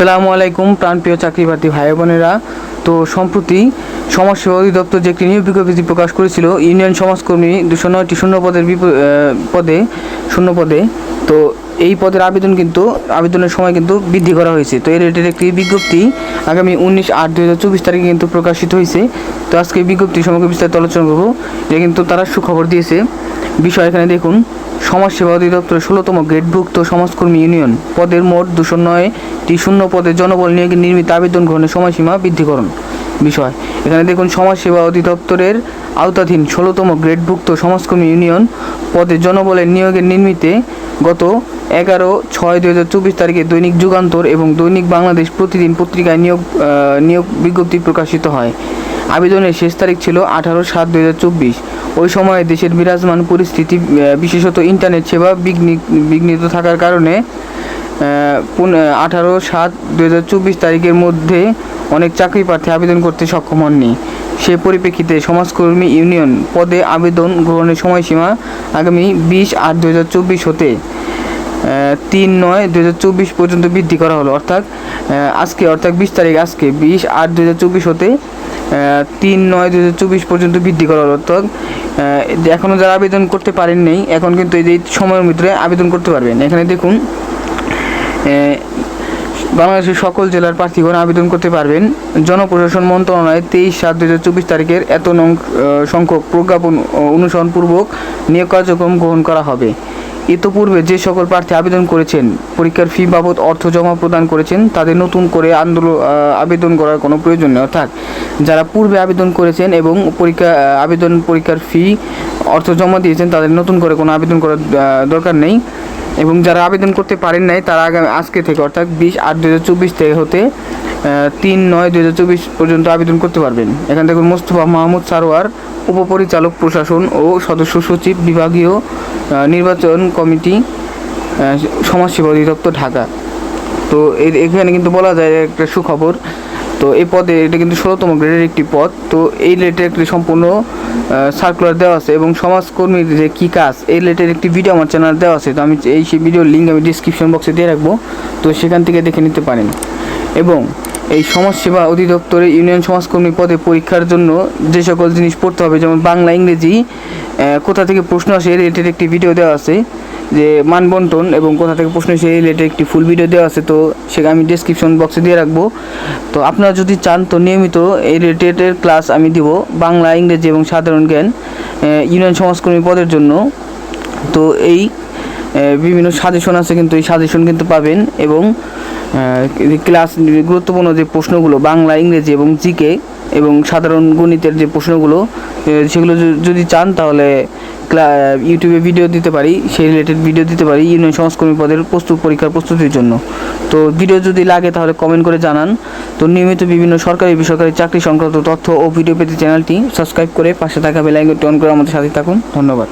আসসালামু আলাইকুম, প্রাণপ্রিয় চাকরি প্রার্থী ভাই বোনেরা। তো সম্প্রতি সমাজসেবা অধিদপ্তর যে একটি নিয়োগ বিজ্ঞপ্তি প্রকাশ করেছিল, ইউনিয়ন সমাজকর্মী দুশো নয়টি শূন্য পদের পদে, শূন্য পদে, তো এই পদের আবেদন কিন্তু, আবেদনের সময় কিন্তু বৃদ্ধি করা হয়েছে। তো এর রিলেটেড একটি বিজ্ঞপ্তি আগামী উনিশ আট দু হাজার চব্বিশ তারিখে কিন্তু প্রকাশিত হয়েছে। তো আজকে বিজ্ঞপ্তি সম্পর্কে বিস্তারিত আলোচনা করব। এটা কিন্তু তারা সুখবর দিয়েছে। বিষয় এখানে দেখুন, সমাজসেবা অধিদপ্তর ষোলোতম গ্রেডভুক্ত সমাজকর্মী ইউনিয়ন পদের মোট দুশো নয়টি শূন্য পদে জনবল নিয়োগে নির্মিত আবেদন গ্রহণের সময়সীমা বৃদ্ধিকরণ। বিষয়। এখানে দেখুন, সমাজসেবা অধিদপ্তরের আওতাধীন ষোলোতম গ্রেডভুক্ত সমাজকর্মী ইউনিয়ন পদে জনবলের নিয়োগের নির্মিতে গত এগারো ছয় দু হাজার চব্বিশ তারিখে দৈনিক যুগান্তর এবং দৈনিক বাংলাদেশ প্রতিদিন পত্রিকায় নিয়োগ নিয়োগ বিজ্ঞপ্তি প্রকাশিত হয়। আবেদনের শেষ তারিখ ছিল আঠারো সাত দু হাজার চব্বিশ। ওই সময়ে দেশের বিরাজমান পরিস্থিতি বিশেষত ইন্টারনেট সেবা বিঘ্নি- বিঘ্নিত থাকার কারণে আঠারো সাত দু হাজার চব্বিশ তারিখের মধ্যে অনেক চাকরি প্রার্থী আবেদন করতে সক্ষম হননি। সে পরিপ্রেক্ষিতে সমাজকর্মী ইউনিয়ন পদে আবেদন গ্রহণের সময়সীমা আগামী বিশ আট দু হতে তিন নয় দু পর্যন্ত বৃদ্ধি করা হলো। অর্থাৎ আজকে, অর্থাৎ বিশ তারিখ আজকে, বিশ আট দু হাজার চব্বিশ হতে তিন নয় দু হাজার চব্বিশ পর্যন্ত বৃদ্ধি করা হলো। অর্থাৎ এখনও যারা আবেদন করতে পারেন নেই, এখন কিন্তু এই সময়ের ভিতরে আবেদন করতে পারবেন। এখানে দেখুন বাংলাদেশের সকল জেলার প্রার্থীগণ আবেদন করতে পারবেন। জনপ্রশাসন মন্ত্রণালয় তেইশ সাত দু হাজার চব্বিশ তারিখের এত নং সংখ্যক প্রজ্ঞাপন অনুসরণপূর্বক নিয়োগ কার্যক্রম গ্রহণ করা হবে। ইতোপূর্বে যে সকল প্রার্থী আবেদন করেছেন, পরীক্ষার ফি বাবদ অর্থ জমা প্রদান করেছেন, তাদের নতুন করে আন্দোলন আবেদন করার কোনো প্রয়োজন নেই। অর্থাৎ যারা পূর্বে আবেদন করেছেন এবং পরীক্ষা আবেদন পরীক্ষার ফি অর্থ জমা দিয়েছেন, তাদের নতুন করে কোনো আবেদন করার দরকার নেই। এবং যারা আবেদন করতে পারেন নাই, তারা আগামী আজকে থেকে, অর্থাৎ বিশ আট দু থেকে হতে তিন নয় দু পর্যন্ত আবেদন করতে পারবেন। এখানে দেখুন মোস্তফা মাহমুদ সারোয়ার, উপপরিচালক প্রশাসন ও সদস্য সচিব বিভাগীয় নির্বাচন কমিটি সমাজসেবা অধিদপ্তর ঢাকা। তো এখানে কিন্তু বলা যায় একটা সুখবর। তো এই পদে এটা কিন্তু ষোলোতম গ্রেডের একটি পদ। তো এই রিলেটেড একটি সম্পূর্ণ সার্কুলার দেওয়া আছে এবং সমাজকর্মীর যে কী কাজ এই রিলেটেড একটি ভিডিও আমার চ্যানেল দেওয়া আছে, তো আমি এই সেই ভিডিওর লিঙ্ক আমি ডিসক্রিপশন বক্সে দিয়ে রাখব, তো সেখান থেকে দেখে নিতে পারেন। এবং এই সমাজসেবা অধিদপ্তরে ইউনিয়ন সমাজকর্মী পদে পরীক্ষার জন্য যে সকল জিনিস পড়তে হবে, যেমন বাংলা, ইংরেজি কোথা থেকে প্রশ্ন আসে রিলেটেড একটি ভিডিও দেওয়া আছে, যে মানবন্টন এবং কোথা থেকে প্রশ্ন এই রিলেটেড একটি ফুল ভিডিও দেওয়া আছে, তো সেটা আমি ডিসক্রিপশন বক্সে দিয়ে রাখব। তো আপনারা যদি চান, তো নিয়মিত এই রিলেটেডের ক্লাস আমি দিব বাংলা, ইংরেজি এবং সাধারণ জ্ঞান ইউনিয়ন সমাজকর্মী পদের জন্য। তো এই বিভিন্ন সাজেশন আছে কিন্তু এই সাজেশন কিন্তু পাবেন এবং ক্লাস গুরুত্বপূর্ণ যে প্রশ্নগুলো, বাংলা, ইংরেজি এবং জিকে এবং সাধারণ গণিতের যে প্রশ্নগুলো সেগুলো যদি চান তাহলে ইউটিউবে ভিডিও দিতে পারি, সেই রিলেটেড ভিডিও দিতে পারি, ইউনিয়ন সমাজকর্মী পদের প্রস্তুত পরীক্ষার প্রস্তুতির জন্য। তো ভিডিও যদি লাগে তাহলে কমেন্ট করে জানান। তো নিয়মিত বিভিন্ন সরকারি, বেসরকারি চাকরি সংক্রান্ত তথ্য ও ভিডিও পেতে চ্যানেলটি সাবস্ক্রাইব করে পাশে থাকা বেলাইকনটি অন করে আমাদের সাথে থাকুন। ধন্যবাদ।